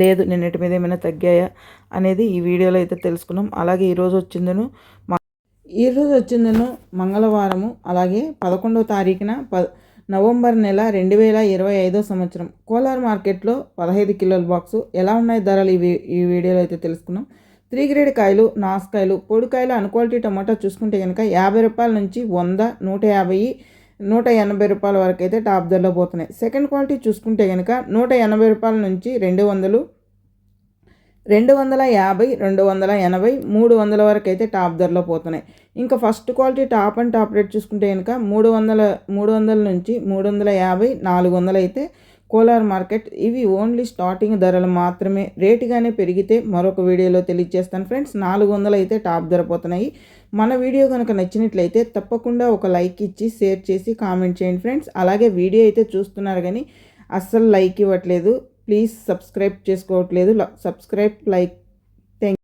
లేదు నిన్నటి మీద ఏమైనా తగ్గాయా అనేది ఈ వీడియోలో అయితే తెలుసుకున్నాం. అలాగే ఈరోజు వచ్చిందను ఈరోజు వచ్చిందను మంగళవారము అలాగే పదకొండవ తారీఖున ప నవంబర్ నెల రెండు వేల ఇరవై ఐదో సంవత్సరం. కోలార్ మార్కెట్లో పదహైదు కిలోల బాక్సు ఎలా ఉన్నాయి ధరలు ఈ ఈ వీడియోలో అయితే తెలుసుకున్నాం. త్రీ గ్రేడ్ కాయలు నాసుకాయలు పొడికాయలు అన్క్వాలిటీ టమాటా చూసుకుంటే కనుక యాభై రూపాయల నుంచి వంద నూట యాభై నూట ఎనభై రూపాయల వరకు అయితే టాప్ ధరలో పోతున్నాయి. సెకండ్ క్వాలిటీ చూసుకుంటే కనుక నూట ఎనభై రూపాయల నుంచి రెండు వందలు రెండు వందల యాభై రెండు వందల ఎనభై మూడు వందల వరకు అయితే టాప్ ధరలో పోతున్నాయి. ఇంకా first quality top and top rate చూసుకుంటే కనుక మూడు వందల మూడు వందల నుంచి మూడు వందల యాభై నాలుగు వందలు అయితే కోలార్ మార్కెట్ ఇవి ఓన్లీ స్టార్టింగ్ ధరలు మాత్రమే. రేటుగానే పెరిగితే మరొక వీడియోలో తెలియజేస్తాను. ఫ్రెండ్స్ నాలుగు వందలు అయితే టాప్ ధర పోతున్నాయి. మన వీడియో కనుక నచ్చినట్లయితే తప్పకుండా ఒక లైక్ ఇచ్చి షేర్ చేసి కామెంట్ చేయండి ఫ్రెండ్స్. అలాగే వీడియో అయితే చూస్తున్నారు కానీ అస్సలు లైక్ ఇవ్వట్లేదు. ప్లీజ్ సబ్స్క్రైబ్ చేసుకోవట్లేదు. Subscribe like